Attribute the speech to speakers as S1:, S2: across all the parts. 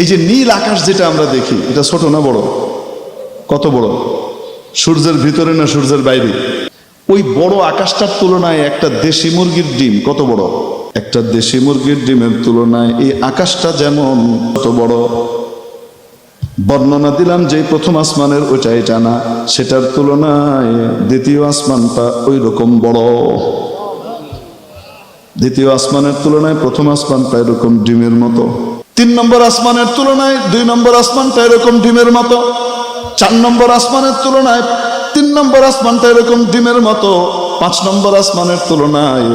S1: এই যে নীল আকাশ যেটা আমরা দেখি, এটা ছোট না বড়? কত বড়? সূর্যের ভিতরে না সূর্যের বাইরে? ওই বড় আকাশটার তুলনায় একটা দেশি মুরগির ডিম কত বড়? একটা দেশি মুরগির ডিমের তুলনায় এই আকাশটা যেমন কত বড়? বর্ণনা দিলাম যে প্রথম আসমানের ওইটা এটা না, সেটার তুলনায় দ্বিতীয় আসমানটা ওই রকম বড়। দ্বিতীয় আসমানের তুলনায় প্রথম আসমানটা এরকম ডিমের মতো। তিন নম্বর আসমানের তুলনায়, দুই নম্বর আসমানটা এরকম ডিমের মতো, চার নম্বর আসমানের তুলনায়, তিন নম্বর আসমানটা এরকম ডিমের মতো, পাঁচ নম্বর আসমানের তুলনায়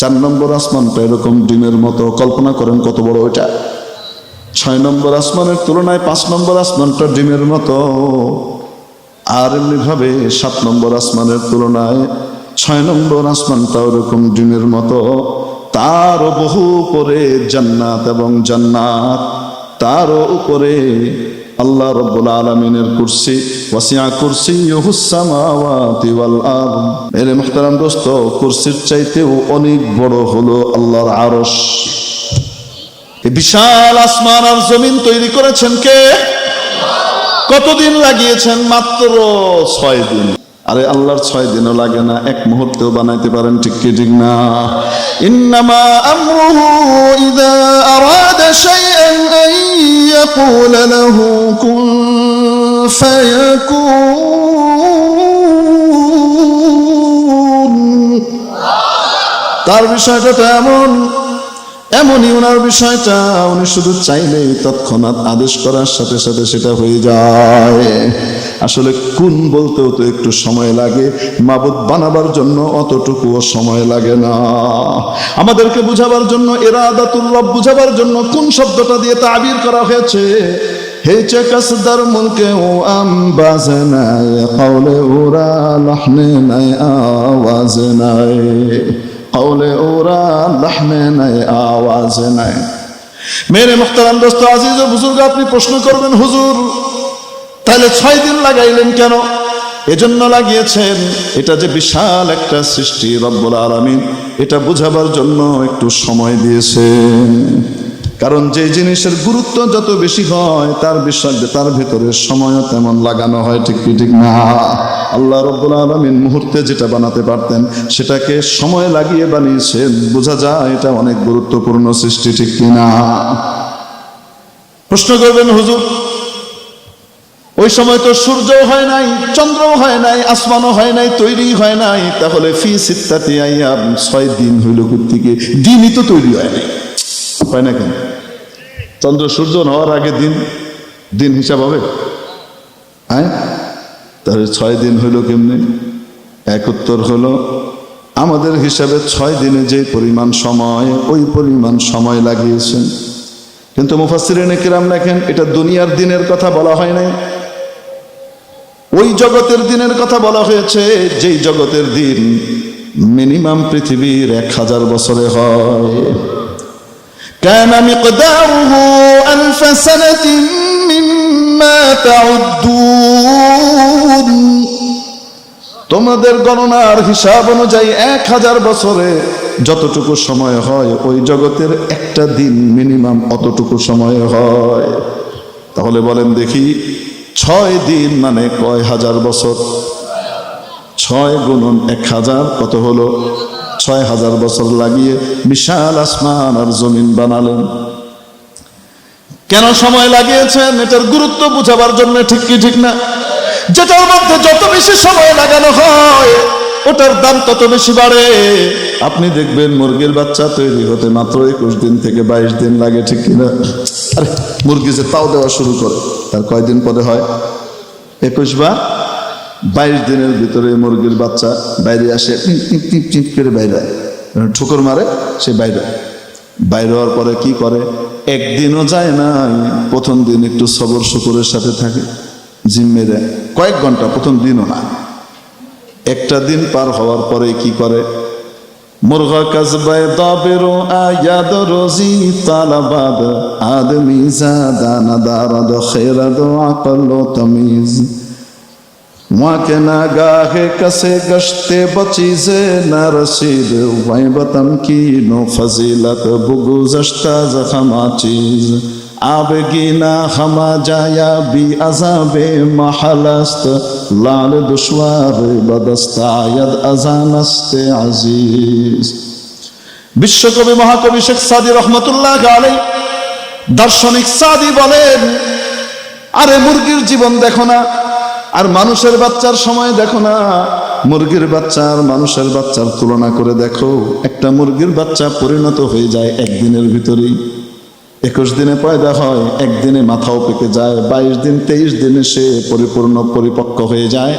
S1: চার নম্বর আসমানটা এরকম ডিমের মতো। কল্পনা করেন কত বড় ওইটা ছয় নম্বর আসমানের তুলনায় পাঁচ নম্বর আসমানটা ডিমের মতো। আর এমনিভাবে সাত নম্বর আসমানের তুলনায় ছয় নম্বর আসমানটা ওরকম ডিমের মতো। তারও বহু উপরে জান্নাত এবং জান্নাত, তারও উপরে আল্লাহ রব্বুল আলমিনের কুরসি, ওয়াসিয়া কুরসি ইহুসামাওয়াতি ওয়াল মেরে মুহতারাম দোস্ত, কুরসির চাইতেও অনেক বড় হলো আল্লাহর আরশ। বিশাল আসমান আর জমিন তৈরি করেছেন কে? কতদিন লাগিয়েছেন? মাত্র ছয় দিন। আরে আল্লাহর ছয় দিনও লাগে না, এক মুহূর্তেও বানাইতে পারেন, ঠিক কি, ঠিক না? ইন্নামা আমরুহু ইদা আরাদা শাইআন আন ইয়াকুলা লাহু, কুন ফায়াকুন। তার বিষয়টা তো এমন এমনই ওনার বিষয়টা, উনি শুধু চাইলেই তৎক্ষণাৎ আদেশ করার সাথে সাথে সেটা হয়ে যায়। আসলে কোন বলতেও তো একটু সময় লাগে, মাবুদ বানাবার জন্য অতটুকুও সময় লাগে না। আমাদেরকে বুঝাবার জন্য এরাদাতুল্লাহ বুঝাবার জন্য কোন শব্দটা দিয়ে তা আবির করা হয়েছে? হেচে কাসদার মুলকে, ও আম বাজে নাই কাউলে কৌলে ওরা লাহনে নাই, আওয়াজে নাই। মেরে মুখতারাম দোস্ত আজিজ ও বুজুর্গ, আপনি প্রশ্ন করবেন, হুজুর, তাহলে ছয় দিন লাগাইলেন কেন? এজন্য লাগিয়েছেন। এটা যে বিশাল একটা সৃষ্টি রব্বুল আলমিন, এটা বুঝাবার জন্য একটু সময় দিয়েছেন। কারণ যে জিনিসের গুরুত্ব যত বেশি হয়, তার বিষয়, তার ভিতরে সময়ও তেমন লাগানো হয়, ঠিক ঠিক না? আল্লাহ রব্বুল আলমিন মুহূর্তে যেটা বানাতে পারতেন, সেটাকে সময় লাগিয়ে বানিয়েছেন। বোঝা যায় এটা অনেক গুরুত্বপূর্ণ সৃষ্টি, ঠিক কিনা প্রশ্ন করবেন হুজুর, ওই সময় তো সূর্যও হয় নাই, চন্দ্রও হয় নাই, আসমানও হয় নাই, তৈরি হয় নাই, তাহলে ফি সিত্তাতি আইয়াম, ছয় দিন হইল থেকে দিনই তো তৈরি হয় নাই। হয় না কেন? চন্দ্র সূর্য হওয়ার আগে দিন দিন হিসাব হবে। হ্যাঁ? তাহলে ছয় দিন হইল কেমনি? এক উত্তর হলো আমাদের হিসাবে ছয় দিনে যে পরিমাণ সময়, ওই পরিমাণ সময় লাগিয়েছেন কিন্তু মুফাসিরিনে কিরাম লেখেন, এটা দুনিয়ার দিনের কথা বলা হয় নাই। ওই জগতের দিনের কথা বলা হয়েছে, যেই জগতের দিন মিনিমাম পৃথিবীর এক হাজার বছরে হয়। كان مقداره ألف سنة مما تعدون তোমাদের গণনার হিসাব অনুযায়ী এক হাজার বছরে যতটুকু সময় হয় ওই জগতের একটা দিন মিনিমাম অতটুকু সময় হয় তাহলে বলেন দেখি ছয় দিন মানে কয় হাজার বছর ছয় গুণন এক হাজার কত হলো ছয় হাজার বছর লাগিয়ে বিশাল আসমান আর জমিন বানালেন। কেন সময় লাগিয়েছেন এটার গুরুত্ব বুঝাবার জন্য ঠিক কি ঠিক না? যেটার মধ্যে যত বেশি সময় লাগানো হয়, ওটার দাম তত বেশি বাড়ে। আপনি দেখবেন মুরগির বাচ্চা তৈরি হতে মাত্র একুশ দিন থেকে বাইশ দিন লাগে, ঠিক কিনা? আরে, মুরগি যে তাও দেওয়া শুরু করে, তার কয়দিন পরে হয়? একুশ বা বাইশ দিনের ভিতরে মুরগির বাচ্চা বাইরে আসে, টিপ টিপ টিপ করে বাইরে হয়। ঠুকর মারে, সে বাইরে বাইরে হওয়ার পরে কি করে? একদিনও যায় না, প্রথম দিন একটু সবর শুকুরের সাথে থাকে জিম্মে দেয় কয়েক ঘণ্টা, প্রথম দিনও না। একটা দিন পার হওয়ার পরে কি করে? মুরগা কাজবায় মাকে না গাহে কসে গশতে বচিজে না রসিদ ওয়াই বতন কি নো ফজিলত বুগুজশতা জখমা চিজ आबगीना हमा जाया बी अजाबे महलस्त लाल दुश्वार बदस्तायद अजानस्ते আজিজ বিশ্বকবি মহাকবি শেখ সাদি রহমতুল্লাহ আলাই দার্শনিক সাদি বলেন আরে মুরগির জীবন দেখো না আর মানুষের বাচ্চার সময় দেখো না। মুরগির বাচ্চা আর মানুষের বাচ্চার তুলনা করে দেখো। একটা মুরগির বাচ্চা পরিণত হয়ে যায় একদিনের ভিতরেই। একুশ দিনে পয়দা হয়, একদিনে মাথাও পেকে যায়, বাইশ দিন, তেইশ দিনে সে পরিপূর্ণ পরিপক্ক হয়ে যায়।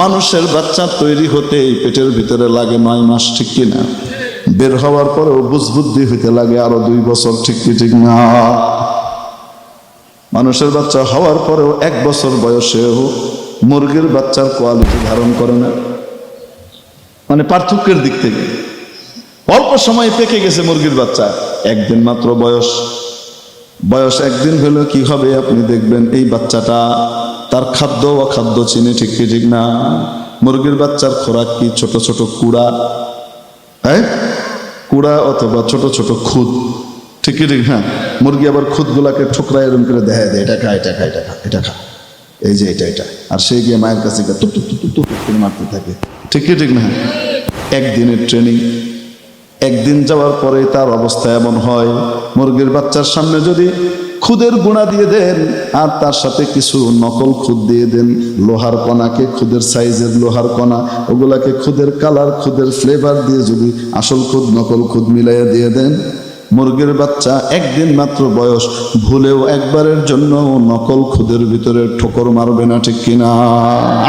S1: মানুষের বাচ্চা তৈরি হতে পেটের ভিতরে লাগে নয় মাস, ঠিক কিনা বের হওয়ার পরেও বুঝবুদ্ধি হইতে লাগে আরও দুই বছর, ঠিক কি, ঠিক না? মানুষের বাচ্চা হওয়ার পরেও এক বছর বয়সেও মুরগির বাচ্চার কোয়ালিটি ধারণ করে না। মানে পার্থক্যের দিক থেকে। অল্প সময় পেকে গেছে মুরগির বাচ্চা, একদিন মাত্র বয়স। বয়স একদিন হলো কি হবে আপনি দেখবেন, এই বাচ্চাটা তার খাদ্য অখাদ্য চিনে ঠিক কি ঠিক না? মুরগির বাচ্চার খোরাক কি ছোট ছোট কুড়া? হ্যাঁ? কুড়া অথবা ছোট ছোট খুদ। ঠিক কি, ঠিক হ্যাঁ মুরগি আবার খুদগুলাকে ঠুকরা এরম করে দেখা দেয়, এটা খা এটা খা এটা খা এটা খা, এই যে এটা এটা। আর সে গিয়ে মায়ের কাছে গিয়ে করে মারতে থাকে। ঠিক কি, ঠিক না? একদিনের ট্রেনিং একদিন যাওয়ার পরে তার অবস্থা এমন হয়, মুরগির বাচ্চার সামনে যদি খুদের গুণা দিয়ে দেন, আর তার সাথে কিছু নকল খুদ দিয়ে দেন, লোহার কণাকে, খুদের সাইজের লোহার কণা, ওগুলাকে খুদের কালার খুদের ফ্লেভার দিয়ে যদি আসল খুদ, নকল খুদ মিলাইয়া দিয়ে দেন মুরগির বাচ্চা একদিন মাত্র বয়স, ভুলেও একবারের জন্য নকল খুদের ভিতরে ঠোকর মারবে না, ঠিক কিনা?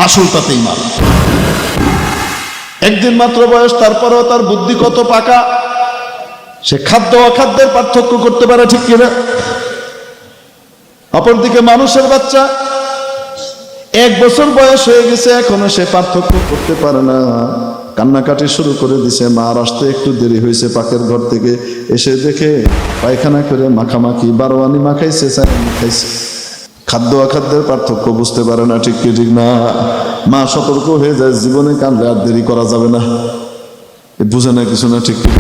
S1: আসলটাতেই মারবে একদিন মাত্র বয়স, তারপরেও তার বুদ্ধি কত পাকা? সে খাদ্য অখাদ্যের পার্থক্য করতে পারে, ঠিক কিনা? অপরদিকে মানুষের বাচ্চা এক বছর বয়স হয়ে গেছে, এখনও সে পার্থক্য করতে পারে না। কান্নাকাটি শুরু করে দিছে। মার আসতে একটু দেরি হয়েছে পাকের ঘর থেকে। এসে দেখে পায়খানা করে মাখামাখি, বারোয়ানি মাখাইছে খাইছে। খাদ্য অখাদ্যের পার্থক্য বুঝতে পারে না, ঠিক কি ঠিক না? মা সতর্ক হয়ে যায়, জীবনে কান্দলে আর দেরি করা যাবে না। বুঝে না কিছু না, ঠিক ঠিক।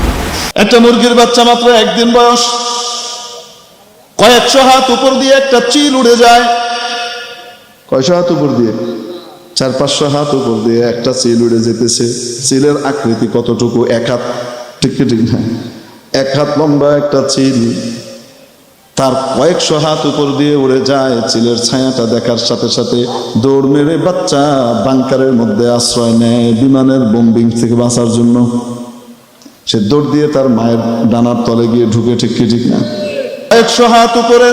S1: একটা মুরগির বাচ্চা মাত্র একদিন বয়স। কয়েকশো হাত উপর দিয়ে একটা চিল উড়ে যায়। কয়শো হাত উপর দিয়ে? চার পাঁচশো হাত উপর দিয়ে একটা চিল উড়ে যেতেছে। চিলের আকৃতি কতটুকু? এক হাত? ঠিক ঠিক না? এক হাত লম্বা একটা চিল। তার কয়েকশো হাত উপর দিয়ে উড়ে যায় চিলের ছায়াটা দেখার সাথে সাথে দৌড় মেরে বাচ্চা বাংকারের মধ্যে আশ্রয় নেয় বিমানের বোম্বিং থেকে বাঁচার জন্য। সে দৌড় দিয়ে তার মায়ের ডানার তলে গিয়ে ঢুকে, ঠিক ঠিক না? একশো হাত উপরে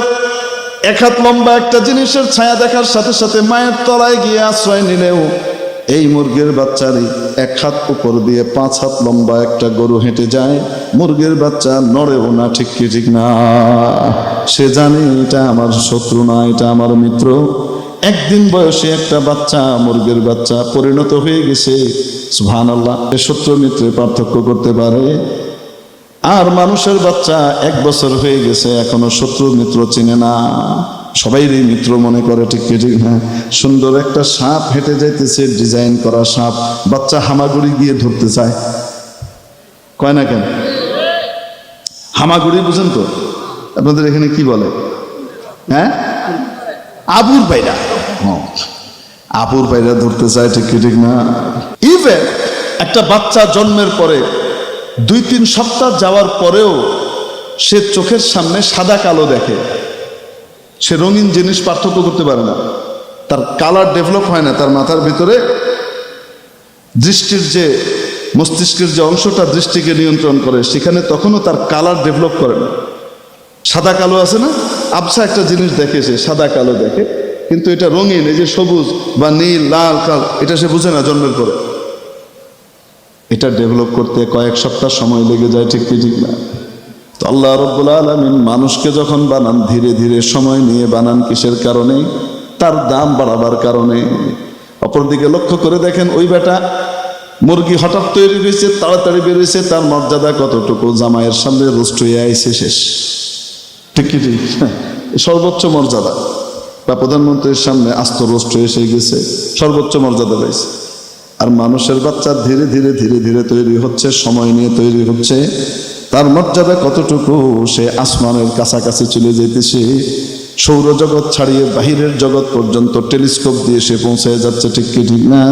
S1: এক হাত লম্বা একটা জিনিসের ছায়া দেখার সাথে সাথে মায়ের তলায় গিয়ে আশ্রয় নিলেও এই মুরগির বাচ্চারই এক হাত উপর দিয়ে পাঁচ হাত লম্বা একটা গরু হেঁটে যায়। মুরগির বাচ্চা নড়েও না, ঠিক কি, ঠিক না। সে জানে এটা আমার শত্রু না, এটা আমার মিত্র। একদিন বয়সে একটা বাচ্চা, মুরগির বাচ্চা পরিণত হয়ে গেছে। সুহান আল্লাহ শত্রু মিত্রে পার্থক্য করতে পারে। আর মানুষের বাচ্চা এক বছর হয়ে গেছে, এখনও শত্রু মিত্র চিনে না। সবাইরই মিত্র মনে করে, ঠিক ঠিক হ্যাঁ সুন্দর একটা সাপ হেঁটে যাইতেছে, ডিজাইন করা সাপ, বাচ্চা হামাগুড়ি গিয়ে ধরতে চায়। কয় না কেন? হামাগুড়ি বুঝেন তো? আপনাদের এখানে কি বলে? হ্যাঁ? আবুর পায়রা। হ্যাঁ। আবুর পায়রা ধরতে চায়, ঠিক ঠিক না? ইভেন একটা বাচ্চা জন্মের পরে দুই তিন সপ্তাহ যাওয়ার পরেও সে চোখের সামনে সাদা কালো দেখে। সে রঙিন জিনিস পার্থক্য করতে পারে না। তার কালার ডেভেলপ হয় না, তার মাথার ভিতরে দৃষ্টির যে মস্তিষ্কের যে অংশটা দৃষ্টিকে নিয়ন্ত্রণ করে, সেখানে তখনও তার কালার ডেভেলপ করে না। সাদা কালো আছে না? আবসা একটা জিনিস দেখে সে, সাদা কালো দেখে। কিন্তু এটা রঙিন, এই যে সবুজ বা নীল, লাল, কাল, এটা সে বুঝে না জন্মের পরে। এটা ডেভেলপ করতে কয়েক সপ্তাহ সময় লেগে যায়, ঠিক কি, ঠিক না? তো আল্লাহ রব্বুল আলমিন মানুষকে যখন বানান, ধীরে ধীরে সময় নিয়ে বানান কিসের কারণে? তার দাম বাড়াবার কারণে। অপরদিকে লক্ষ্য করে দেখেন, ওই বেটা মুরগি হঠাৎ তৈরি হয়েছে, তাড়াতাড়ি বেরিয়েছে, তার মর্যাদা কতটুকু? জামাইয়ের সামনে রুষ্ট হয়ে আইছে শেষ। ঠিক কি, ঠিক সর্বোচ্চ মর্যাদা। বা প্রধানমন্ত্রীর সামনে আস্ত রুষ্ট এসে গেছে, সর্বোচ্চ মর্যাদা রয়েছে আর মানুষের বাচ্চা ধীরে ধীরে ধীরে ধীরে তৈরি হচ্ছে, সময় নিয়ে তৈরি হচ্ছে। তার মর্যাদা কতটুকু? সে আসমানের কাছাকাছি চলে যেতেছে সৌরজগৎ ছাড়িয়ে বাহিরের জগৎ পর্যন্ত টেলিস্কোপ দিয়ে সে পৌঁছে যাচ্ছে, ঠিক কি, ঠিক না?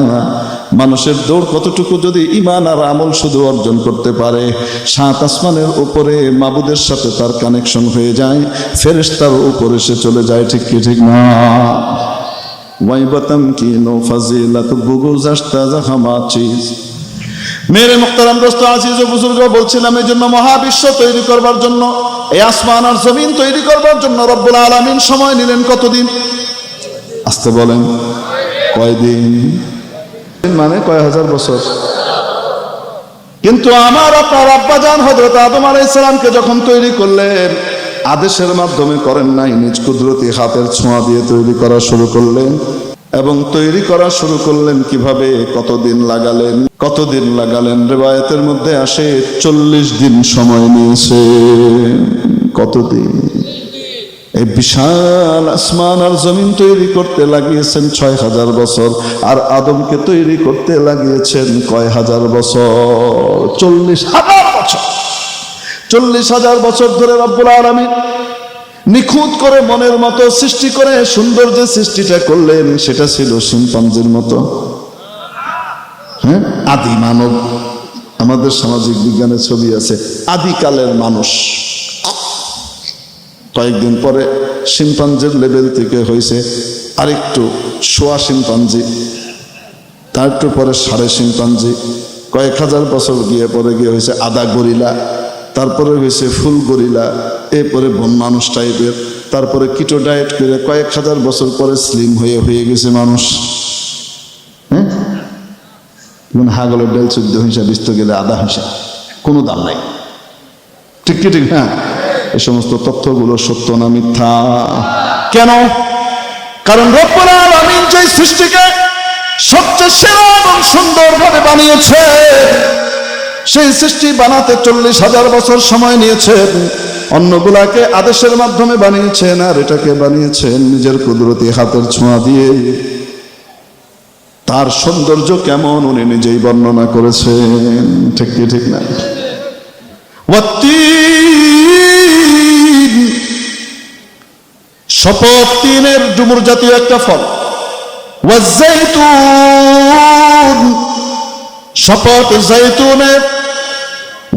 S1: মানুষের দৌড় কতটুকু যদি ইমান আর আমল শুধু অর্জন করতে পারে, সাত আসমানের উপরে মাবুদের সাথে তার কানেকশন হয়ে যায়, ফেরেশতার উপরে সে চলে যায়, ঠিক কি, ঠিক না? ফাজিলাত বুগুজ আস্তা জাহামা চিজ মেরে মুক্তারাম দোস্ত আজিজ বুজুর্গ বলছিলাম এই জন্য মহাবিশ্ব তৈরি করবার জন্য এই আসমান আর জমিন তৈরি করবার জন্য রব্বুল আলামিন সময় নিলেন কতদিন? আসতে বলেন, কয়দিন? মানে কয় হাজার বছর। কিন্তু আমার আপনার আব্বাজান হজরত আদম আলাইসালামকে যখন তৈরি করলেন আদেশের মাধ্যমে করেন নাই, নিজ কুদরতি হাতের ছোঁয়া দিয়ে তৈরি করা শুরু করলেন। এবং তৈরি করা শুরু করলেন কীভাবে? কতদিন লাগালেন? কতদিন লাগালেন? রেবায়তের মধ্যে আসে, চল্লিশ দিন সময় নিয়েছে। কতদিন? এই বিশাল আসমান আর জমিন তৈরি করতে লাগিয়েছেন ছয় হাজার বছর, আর আদমকে তৈরি করতে লাগিয়েছেন কয় হাজার বছর? চল্লিশ হাজার বছর। চল্লিশ হাজার বছর ধরে রব্বুল আলমিন নিখুঁত করে মনের মতো সৃষ্টি করে সুন্দর যে সৃষ্টিটা করলেন, সেটা ছিল শিম্পাঞ্জির মতো। হ্যাঁ? আদি মানব। আমাদের সামাজিক বিজ্ঞানের ছবি আছে, আদিকালের মানুষ। কয়েকদিন পরে শিম্পাঞ্জির লেভেল থেকে হয়েছে আরেকটু সোয়া শিম্পাঞ্জি তার একটু পরে সাড়ে শিম্পাঞ্জি, কয়েক হাজার বছর গিয়ে পরে গিয়ে হয়েছে আদা গরিলা। তারপরে হয়েছে ফুল গরিলা, এরপরে বন মানুষ টাইপের তারপরে কিটো ডায়েট করে কয়েক হাজার বছর পরে স্লিম হয়ে হয়ে গেছে মানুষ। হ্যাঁ? হাগলের ডেল চোদ্দ হিসাব বিস্ত গেলে আধা হিসাব কোনো দাম নাই। ঠিক কি ঠিক? হ্যাঁ। এই সমস্ত তথ্যগুলো সত্য না মিথ্যা? কেন? কারণ রব্বুল আলামিন যে সৃষ্টিকে সবচেয়ে সেরা এবং সুন্দরভাবে বানিয়েছে সেই সৃষ্টি বানাতে চল্লিশ হাজার বছর সময় নিয়েছেন অন্যগুলাকে আদেশের মাধ্যমে বানিয়েছেন আর এটাকে বানিয়েছেন নিজের কুদরতি হাতের ছোঁয়া দিয়ে। তার সৌন্দর্য কেমন উনি নিজেই বর্ণনা করেছেন। ঠিক কি, ঠিক না? শপথ তিনের ডুমুর জাতীয় একটা ফল। শপথ জাইতুনের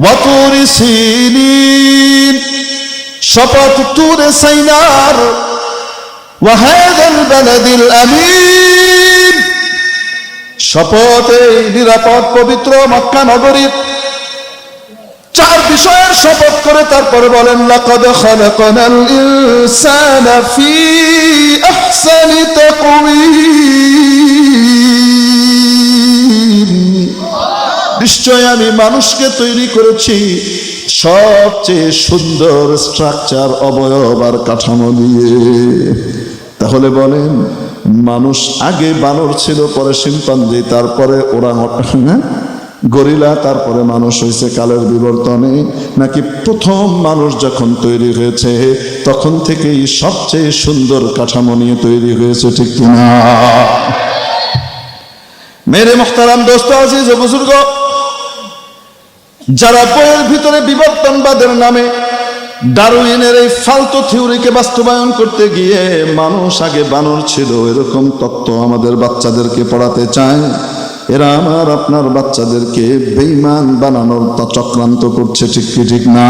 S1: ওয়াতুর সিনিন শপথ তুর সাইনার ওয়াহাদাল বালাদিল আমিন শপথ এই নিরাপদ পবিত্র মক্কা নগরীর চার বিষয়ের শপথ করে তারপরে বলেন, লাকাদ খালাকনাল ইনসানা ফি আহসানি তাকওয়িম। নিশ্চয় আমি মানুষকে তৈরি করেছি। সবচেয়ে সুন্দর স্ট্রাকচার, অবয়ব আর কাঠামো দিয়ে। তাহলে বলেন, মানুষ আগে বানর ছিল, পরে শিম্পাঞ্জি, তারপরে ওরা হ্যাঁ? গরিলা, তারপরে মানুষ হয়েছে কালের বিবর্তনে। নাকি প্রথম মানুষ যখন তৈরি হয়েছে, তখন থেকেই সবচেয়ে সুন্দর কাঠামো নিয়ে তৈরি হয়েছে, ঠিক কিনা? মেরে মোখতারাম, দোস্ত আজিজ বুজুর্গ যারা বইয়ের ভিতরে বিবর্তনবাদের নামে ডারুইনের এই ফালতু থিওরিকে বাস্তবায়ন করতে গিয়ে মানুষ আগে বানর ছিল, এরকম তত্ত্ব আমাদের বাচ্চাদেরকে পড়াতে চায়। এরা আমার আপনার বাচ্চাদেরকে বেইমান বানানোর তা চক্রান্ত করছে, ঠিক কি, ঠিক না?